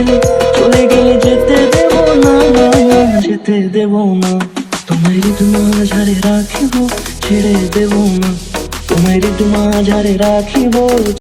গেলে, চলে গেলে যেতে দেব না যেতে দেব না। তোমায় ঋতু ঝাড়ে রাখিব, ছেড়ে দেব না। তোমায় ঋতু ঝাড়ে রাখিব।